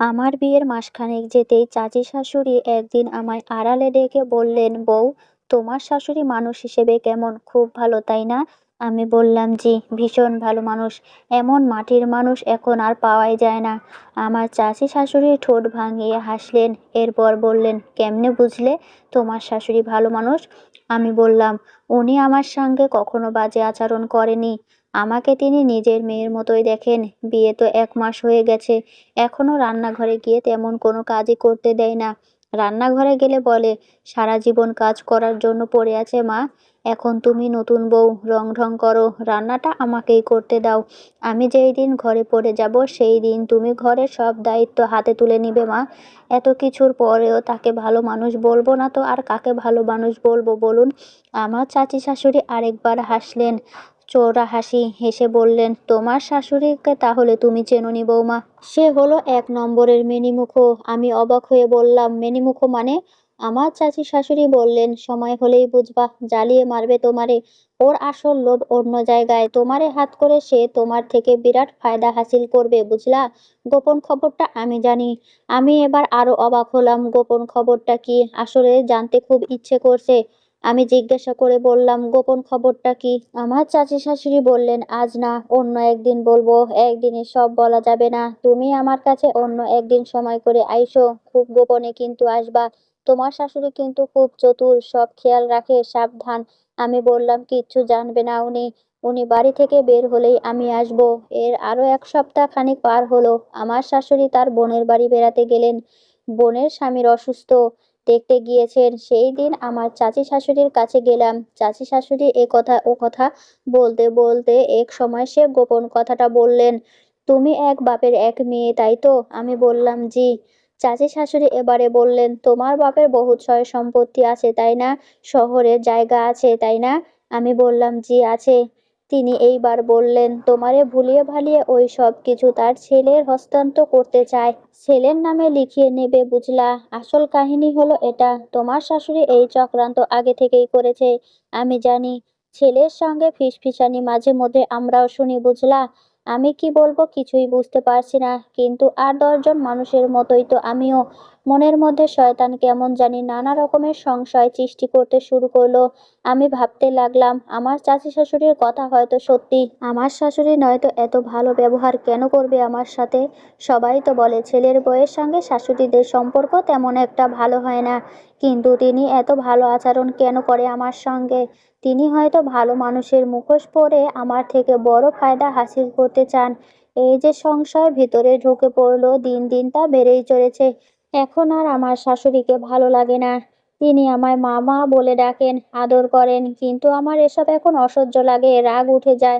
আমার বিয়ের মাসখানেক যেতেই চাচি শাশুড়ি একদিন আমায় আড়ালে ডেকে বললেন, বউ, তোমার শাশুড়ি মানুষ হিসেবে কেমন? খুব ভালো, তাই না? আমি বললাম, জি, ভীষণ ভালো মানুষ। এমন মাটির মানুষ এখন আর পাওয়াই যায় না। আমার চাচি শাশুড়ি ঠোঁট ভাঙিয়ে হাসলেন, এরপর বললেন, কেমনে বুঝলে? তোমার শাশুড়ি ভালো মানুষ? আমি বললাম, উনি আমার সঙ্গে কখনো বাজে আচরণ করেনি। আমাকে তিনি নিজের মেয়ের মতোই দেখেন। বিয়ে তো এক মাস হয়ে গেছে। এখনও রান্নাঘরে গিয়ে তেমন কোনো কাজই করতে দেয় না। রান্নাঘরে গেলে বলে, সারা জীবন কাজ করার জন্য পড়ে আছে মা। এখন তুমি নতুন বউ, রং ঢং করো। রান্নাটা আমাকেই করতে দাও। আমি যেই দিন ঘরে পড়ে যাব, সেই দিন তুমি ঘরের সব দায়িত্ব হাতে তুলে নিবে মা। এত কিছুর পরেও তাকে ভালো মানুষ বলব না তো, আর কাকে ভালো মানুষ বলব বলুন? আমার চাচি শাশুড়ি আরেকবার হাসলেন চোরা হাসি হেসে বললেন, তোমার শাশুড়িকে তাহলে তুমি চেনোনি বৌমা? সে হলো এক নম্বরের মেনিমুখো। আমি অবাক হয়ে বললাম, মেনিমুখো মানে? আমার চাচি শাশুড়ি বললেন, সময় হলেই বুঝবা, জ্বালিয়ে মারবে তোমারে। ওর আসল লোভ অন্য জায়গায়। তোমারে হাত করে সে তোমার থেকে বিরাট ফায়দা হাসিল করবে, বুঝলা? গোপন খবরটা আমি জানি। আমি এবার আরও অবাক হলাম, গোপন খবরটা কি? আসলে জানতে খুব ইচ্ছে করছে। আমি জিজ্ঞাসা করে বললাম, গোপন খবরটা কি? আমার চাচি শাশুড়ি বললেন, আজ না, অন্য একদিন বলব। একদিনে সব বলা যাবে না। তুমি আমার কাছে অন্য একদিন সময় করে আইসো। খুব গোপনে কিন্তু আসবা। তোমার শাশুড়ি কিন্তু খুব চতুর, সব খেয়াল রাখে, সাবধান। আমি বললাম, কিচ্ছু জানবে না উনি। উনি বাড়ি থেকে বের হলেই আমি আসব। এর আরও এক সপ্তাহ খানিক পার হলো। আমার শাশুড়ি তার বোনের বাড়ি বেড়াতে গেলেন। বোনের স্বামীর অসুস্থ। দেখতে গিয়েছেন, সেই দিন আমার চাচি শাশুড়ির কাছে গেলাম। চাচি শাশুড়ি এ কথা, ও কথা বলতে বলতে এক সময় সে গোপন কথাটা বললেন, তুমি এক বাপের এক মেয়ে, তাই তো? আমি বললাম, জি। চাচি শাশুড়ি এবারে বললেন, তোমার বাপের বহুত সয় সম্পত্তি আছে, তাই না? শহরে জায়গা আছে, তাই না? আমি বললাম, জি, আছে। তিনি এইবার বললেন, তোমারে ভুলিয়ে ভালিয়ে ওই সব কিছু তার ছেলের হস্তান্তর করতে চায়। ছেলের নামে লিখিয়ে নেবে বুঝলা। আসল কাহিনী হলো এটা, তোমার শাশুড়ি এই চক্রান্ত আগে থেকেই করেছে, আমি জানি। ছেলের সঙ্গে ফিসফিসানি মাঝে মধ্যে আমরাও শুনি বুঝলা। আমি কি বলব কিছুই বুঝতে পারছি না, কিন্তু আর দশজন মানুষের মতোই তো আমিও। মনের মধ্যে শয়তান কেমন জানি নানা রকমের সংশয় সৃষ্টি করতে শুরু করল। আমি ভাবতে লাগলাম, আমার চাচি শাশুড়ির কথা হয়তো সত্যি। আমার শাশুড়ি নয়তো এত ভালো ব্যবহার কেন করবে আমার সাথে? সবাই তো বলে, ছেলের বউয়ের সঙ্গে শাশুড়িদের সম্পর্ক তেমন একটা ভালো হয় না। কিন্তু তিনি এত ভালো আচরণ কেন করে আমার সঙ্গে? তিনি হয়তো ভালো মানুষের মুখোশ পরে আমার থেকে বড় ফায়দা হাসিল করতে চান। এই যে সংশয় ভিতরে ঢুকে পড়ল, দিন দিন তা বেড়েই চলেছে। এখন আর আমার শাশুড়িকে ভালো লাগে না। তিনি আমায় মামা বলে ডাকেন, আদর করেন, কিন্তু আমার এসব এখন অসহ্য লাগে, রাগ উঠে যায়।